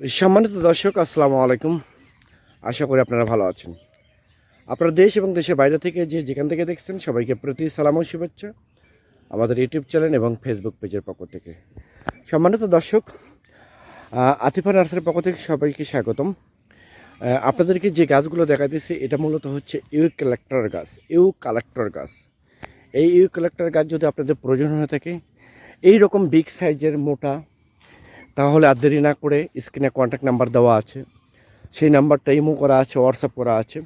সম্মানিত দর্শক, আসসালামু আলাইকুম। আশা করি আপনারা ভালো আছেন। আপনারা দেশ এবং দেশের বাইরে থেকে যে যেখান থেকে দেখছেন, সবাইকে প্রতি, সালাম ও শুভেচ্ছা আমাদের ইউটিউব চ্যানেল এবং ফেসবুক পেজের পক্ষ থেকে। সম্মানিত দর্শক আতিফা নার্সারির পক্ষ থেকে সবাইকে স্বাগতম। আপনাদেরকে যে গাছগুলো দেখা দেখাতেছি এটা মূলত হচ্ছে ইউ কালেক্টর গাছ ইউ কালেক্টর গাছ। এই ইউ কালেক্টর গাছ যদি আপনাদের প্রয়োজন হয়ে থাকে এই রকম বিগ সাইজের মোটা তাহলে আর দেরি না করে স্ক্রিনে কন্ট্যাক্ট নাম্বার দেওয়া আছে। সেই নাম্বারটা ইমো করা আছে হোয়াটসঅ্যাপ করা আছে।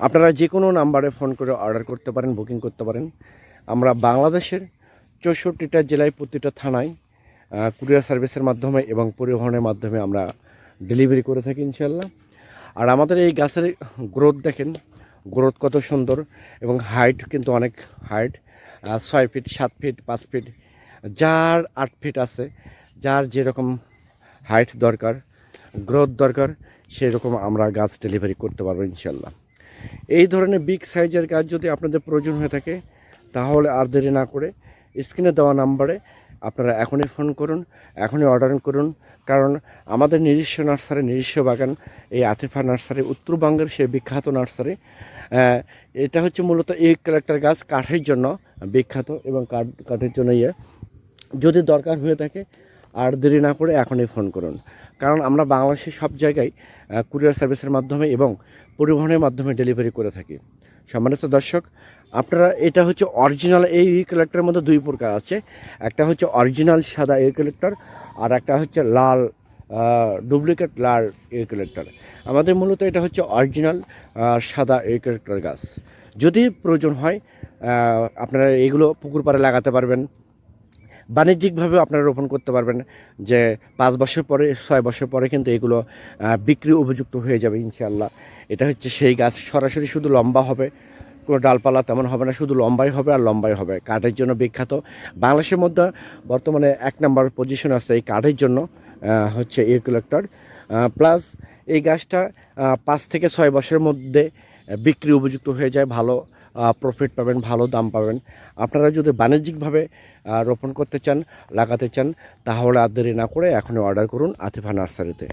আপনারা যে কোনো নাম্বারে ফোন করে অর্ডার করতে পারেন বুকিং করতে পারেন। আমরা বাংলাদেশের চৌষট্টিটা জেলায় প্রতিটা থানায় কুরিয়ার সার্ভিসের মাধ্যমে এবং পরিবহনের মাধ্যমে আমরা ডেলিভারি করে থাকি ইনশাল্লাহ আর আমাদের এই গাছের গ্রোথ দেখেন গ্রোথ কত সুন্দর এবং হাইট কিন্তু অনেক হাইট ছয় ফিট সাত ফিট পাঁচ ফিট যার আট ফিট আছে যার যেরকম হাইট দরকার গ্রোথ দরকার, সেরকম আমরা গাছ ডেলিভারি করতে পারব ইনশাল্লাহ এই ধরনের বিগ সাইজের গাছ যদি আপনাদের প্রয়োজন হয়ে থাকে, তাহলে আর দেরি না করে স্ক্রিনে দেওয়া নাম্বারে আপনারা এখনই ফোন করুন, এখনই অর্ডার করুন। কারণ আমাদের নিজস্ব নার্সারি নিজস্ব বাগান, এই আতিফা নার্সারি উত্তরবঙ্গের সেই বিখ্যাত নার্সারি এটা হচ্ছে মূলত এই কালেক্টর গাছ কাঠের জন্য বিখ্যাত এবং কাঠ, কাঠের জন্য ইয়ে। যদি দরকার হয়ে থাকে আর দেরি না করে এখনই ফোন করুন। কারণ আমরা বাংলাদেশের সব জায়গায় কুরিয়ার সার্ভিসের মাধ্যমে এবং পরিবহনের মাধ্যমে ডেলিভারি করে থাকি। সম্মানিত দর্শক, আপনারা, এটা হচ্ছে অরিজিনাল এই ই কালেক্টরের মধ্যে দুই প্রকার আছে। একটা হচ্ছে অরিজিনাল সাদা এ কালেক্টর আর একটা হচ্ছে লাল ডুপ্লিকেট লাল এ কালেক্টর আমাদের মূলত এটা হচ্ছে অরিজিনাল সাদা এ কালেক্টর গাছ। যদি প্রয়োজন হয় আপনারা এগুলো পুকুর পাড়ে লাগাতে পারবেন। বাণিজ্যিকভাবে আপনারা রোপণ করতে পারবেন যে পাঁচ বছর পরে, ছয় বছর পরে কিন্তু এগুলো বিক্রি উপযুক্ত হয়ে যাবে ইনশাল্লাহ এটা হচ্ছে সেই গাছ, সরাসরি শুধু লম্বা হবে, কোনো ডালপালা তেমন হবে না, শুধু লম্বাই হবে আর লম্বাই হবে। কাঠের জন্য বিখ্যাত। বাংলাদেশের মধ্যে বর্তমানে এক নম্বর পজিশন আছে এই কাঠের জন্য হচ্ছে এয়ার কালেক্টর প্লাস এই গাছটা পাঁচ থেকে ছয় বছরের মধ্যে বিক্রি উপযুক্ত হয়ে যায়, ভালো প্রফিট পাবেন, ভালো দাম পাবেন। আপনারা যদি বাণিজ্যিকভাবে রোপণ করতে চান, লাগাতে চান, তাহলে আর দেরি না করে এখনই অর্ডার করুন আতিফা নার্সারিতে।